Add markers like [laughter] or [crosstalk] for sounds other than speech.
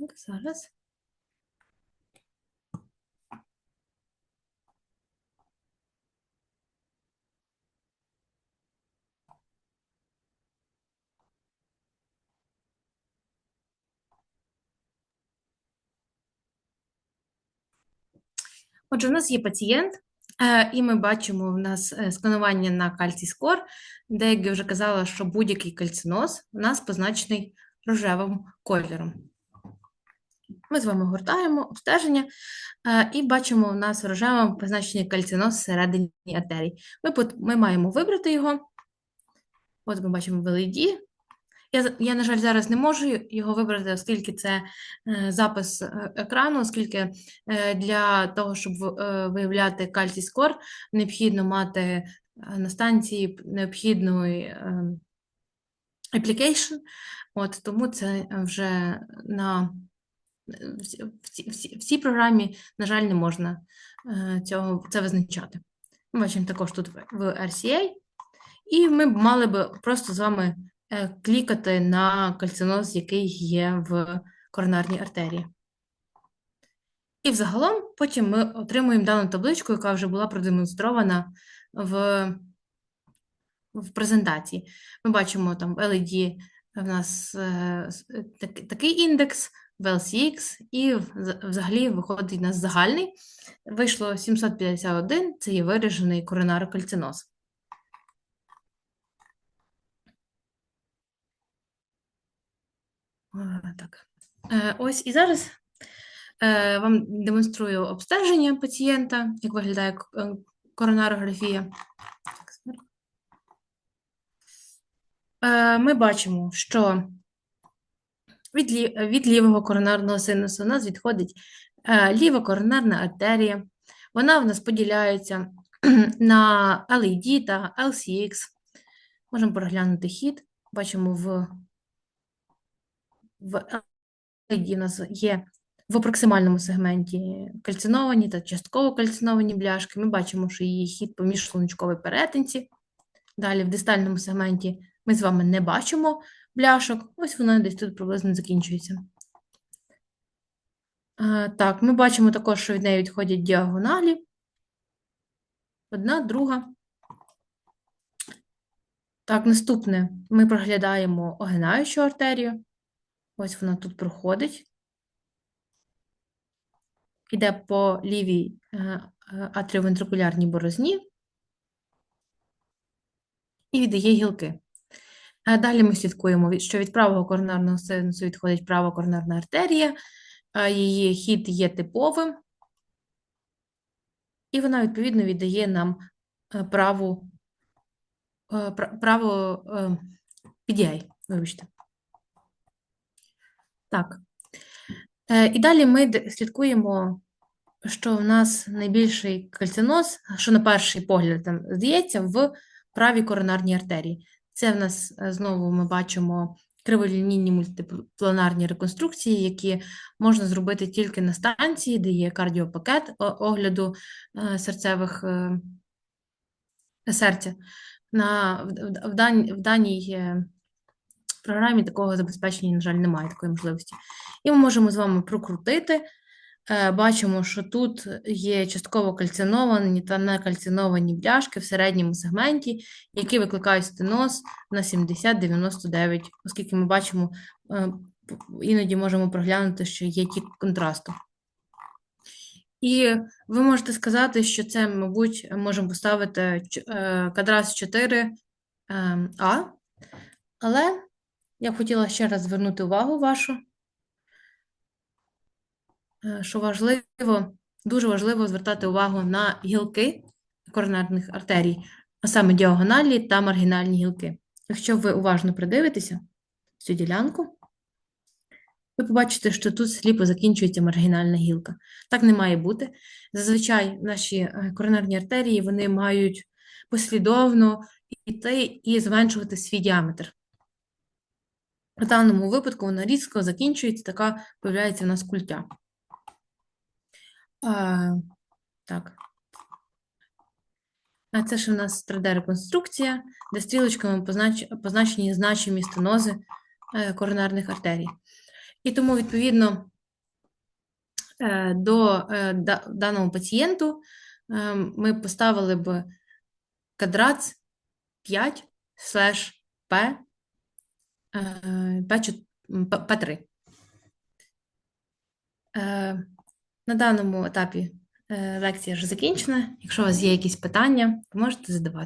Так, зараз. Отже, у нас є пацієнт, е, і ми бачимо в нас е, сканування на кальцій скор, де, як я вже казала, що будь-який кальциноз у нас позначений рожевим кольором. Ми з вами гортаємо обстеження е, і бачимо у нас рожевим позначений кальциноз всередині артерій. Ми, ми маємо вибрати його. От ми бачимо в LED. Я, я, на жаль, зараз не можу його вибрати, оскільки це е, запис е, екрану, оскільки для того, щоб виявляти кальцій скор, необхідно мати на станції необхідний е, application. От, тому це вже на в цій- в в програмі, на жаль, не можна е, цього, це визначати. Ми бачимо також тут в в RCA, і ми мали би просто з вами е, клікати на кальциноз, який є в коронарній артерії. І взагалом потім ми отримуємо дану табличку, яка вже була продемонстрована в, в презентації. Ми бачимо там в LED в нас е, е, так- такий індекс, в LCX, і взагалі виходить у нас загальний. Вийшло 751, це є виражений коронарокальциноз. Так. Е, Ось і зараз е, вам демонструю обстеження пацієнта, як виглядає е, коронарографія. Ми бачимо, що від, від лівого коронарного синусу у нас відходить е, ліва коронарна артерія. Вона в нас поділяється [clears throat] на LED та LCX. Можемо переглянути хід. Бачимо в, в LED у нас є в апроксимальному сегменті кальциновані та частково кальциновані бляшки. Ми бачимо, що її хід по міжшлуночковій перетинці. Далі в дистальному сегменті ми з вами не бачимо бляшок. Ось вона десь тут приблизно закінчується. Так, ми бачимо також, що від неї відходять діагоналі. Одна, друга. Так, наступне ми проглядаємо огинаючу артерію. Ось вона тут проходить. Іде по лівій е, е, атріовентрикулярній борозні і віддає гілки. Е, Далі ми слідкуємо, що від правого коронарного синусу відходить права коронарна артерія, е, її хід є типовим, і вона, відповідно, віддає нам е, праву, право PDI, вибачте. Так. І далі ми слідкуємо, що в нас найбільший кальциноз, що на перший погляд там здається, в правій коронарній артерії. Це в нас е, знову ми бачимо криволінійні мультипланарні реконструкції, які можна зробити тільки на станції, де є кардіопакет огляду е, серцевих е, серця. На, в, в, в, даній програмі такого забезпечення, на жаль, немає такої можливості. І ми можемо з вами прокрутити. Е, Бачимо, що тут є частково кальциновані та некальциновані бляшки в середньому сегменті, які викликають стеноз на 70-99, оскільки ми бачимо, е, іноді можемо проглянути, що є тік контрасту. І ви можете сказати, що це, мабуть, можемо поставити е, кадрас 4 ем, А, але я б хотіла ще раз звернути увагу вашу, що важливо, дуже важливо звертати увагу на гілки коронарних артерій, а саме діагональні та маргінальні гілки. Якщо ви уважно придивитеся цю ділянку, ви побачите, що тут сліпо закінчується маргінальна гілка. Так не має бути. Зазвичай наші е, коронарні артерії вони мають послідовно йти і зменшувати свій діаметр. В даному випадку вона різко закінчується, така появляється в нас культя. А, так. А це ж у нас 3D-реконструкція, де стрілочками познач... позначені значимі стенози е, коронарних артерій. І тому, відповідно, е, до е, да- даному пацієнту ми поставили б квадрат 5 слеш P, P3. На даному етапі е, лекція вже закінчена. Якщо у вас є якісь питання, можете задавати.